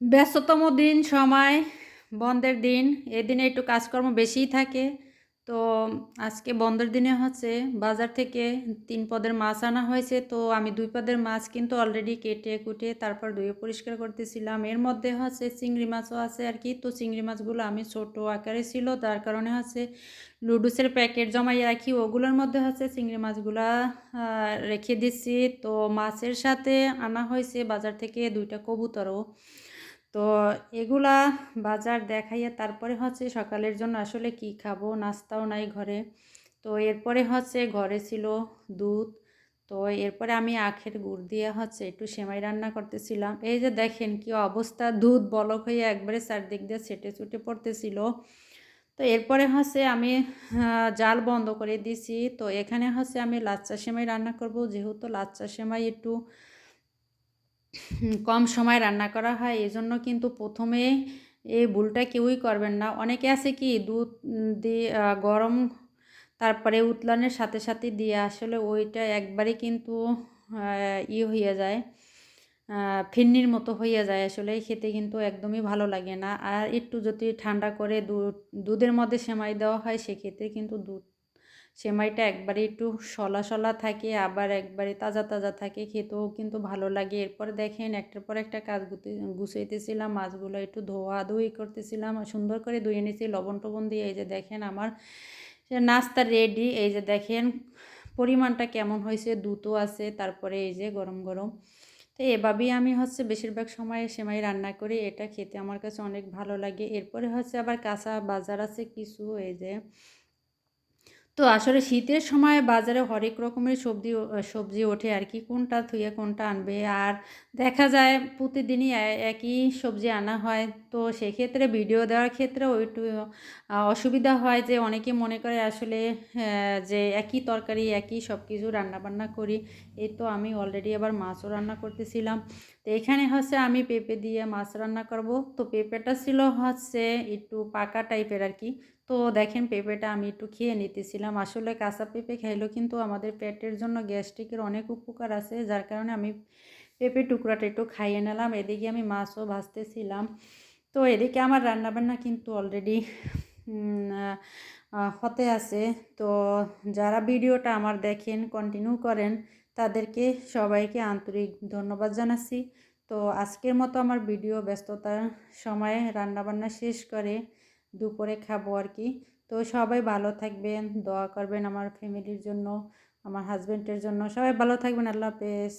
ব্যস্ততম দিন, সময়, বন্ধের দিন এদিনে একটু কাজকর্ম বেশিই থাকে। তো আজকে বন্ধের দিনে হচ্ছে বাজার থেকে তিন পদের মাছ আনা হয়েছে। তো আমি দুই পদের মাছ কিন্তু অলরেডি কেটে কুটে তারপর ধুয়ে পরিষ্কার করতেছিলাম। এর মধ্যে হচ্ছে চিংড়ি মাছও আছে আর কি। তো চিংড়ি মাছগুলো আমি ছোট আকারে ছিল, তার কারণে হচ্ছে লুডুসের প্যাকেট জমাই রাখি, ওগুলোর মধ্যে হচ্ছে চিংড়ি মাছগুলা রেখে দিচ্ছি তো মাছের সাথে আনা হয়েছে বাজার থেকে দুইটা কবুতরও। তো এগুলা বাজার দেখাইয়া তারপরে হচ্ছে সকালের জন্য আসলে কি খাব? নাস্তাও নাই ঘরে। তো এরপরে হচ্ছে ঘরে ছিল দুধ। তো এরপরে আমি আখের গুড় দিয়ে হচ্ছে একটু সেমাই রান্না করতেছিলাম। এই যে দেখেন কি অবস্থা, দুধ বলক হয়ে একবারে চারদিক দিয়ে ছেটে ছুটে পড়তেছিল। তো এরপরে হচ্ছে আমি জাল বন্ধ করে দিছি। তো এখানে হচ্ছে আমি লাচ্চা সেমাই রান্না করব। যেহেতু লাচ্চা সেমাই একটু কম সময় রান্না করা হয় এই জন্য কিন্তু প্রথমে এই ভুলটা কেউই করবেন না। অনেকে আছে কি, দুধ দিয়ে গরম তারপরে উতলানের সাথে সাথে দিয়ে আসলে ওইটা একবারে কিন্তু ইয়ে হয়ে যায় ফিন্নির মতো হয়ে যায় আসলে, খেতে কিন্তু একদমই ভালো লাগে না। আর একটু যদি ঠান্ডা করে দুধ, দুধের মধ্যে সেমাই দেওয়া হয়, সেক্ষেত্রে কিন্তু দুধ সেমাইটা একবারে একটু সলা সলা থাকে, আবার একবারে তাজা তাজা থাকে, খেতেও কিন্তু ভালো লাগে। এরপরে দেখেন একটার পর একটা কাজ গুছাইতেছিলাম, মাছগুলো একটু ধোয়া ধুই করতেছিলাম, সুন্দর করে ধুয়ে নিয়েছি লবণ টবণ দিয়ে এই যে দেখেন আমার নাস্তা রেডি এই যে দেখেন পরিমাণটা কেমন হয়েছে দুটো আছে, তারপরে এই যে গরম গরম। তো এভাবেই আমি হচ্ছে বেশিরভাগ সময় সেমাই রান্না করি, এটা খেতে আমার কাছে অনেক ভালো লাগে। এরপরে হচ্ছে আবার কাঁচা বাজার আছে কিছু, এই যে তো আসলে শীতের সময় বাজারে হরেক রকমের সবজি সবজি ওঠে আর কি। কোনটা থুয়ে কোনটা আনবে? আর দেখা যায় প্রতিদিনই একই সবজি আনা হয়। তো সেক্ষেত্রে ভিডিও দেওয়ার ক্ষেত্রেও একটু অসুবিধা হয় যে অনেকে মনে করে আসলে যে একই তরকারি, একই সব কিছু রান্নাবান্না করি। এই তো আমি অলরেডি আবার মাছও রান্না করতেছিলাম। তো এখানে হচ্ছে আমি পেঁপে দিয়ে মাছ রান্না করব। তো পেঁপেটা ছিল হচ্ছে একটু পাকা টাইপের আর কি। তো দেখেন পেঁপেটা আমি একটু খেয়ে নিতেছিলাম। আসলে কাঁচা পেঁপে খাইলেও কিন্তু আমাদের পেটের জন্য গ্যাস্ট্রিকের অনেক উপকার আছে, যার কারণে আমি পেঁপে টুকরাটা একটু খাইয়ে নিলাম। এদিকে আমি মাছও ভাজতেছিলাম। তো এদিকে আমার রান্নাবান্না কিন্তু অলরেডি হতে আছে। তো যারা ভিডিওটা আমার দেখেন কন্টিনিউ করেন, তাদেরকে সবাইকে আন্তরিক ধন্যবাদ জানাচ্ছি। তো আজকের মতো আমার ভিডিও ব্যস্ততার সময়ে রান্নাবান্না শেষ করে দুপুরে খাব আর কি। তো সবাই ভালো থাকবেন, দোয়া করবেন আমার ফ্যামিলির জন্য, আমার হাজব্যান্ডের জন্য। সবাই ভালো থাকবেন, আল্লাহ হাফেজ।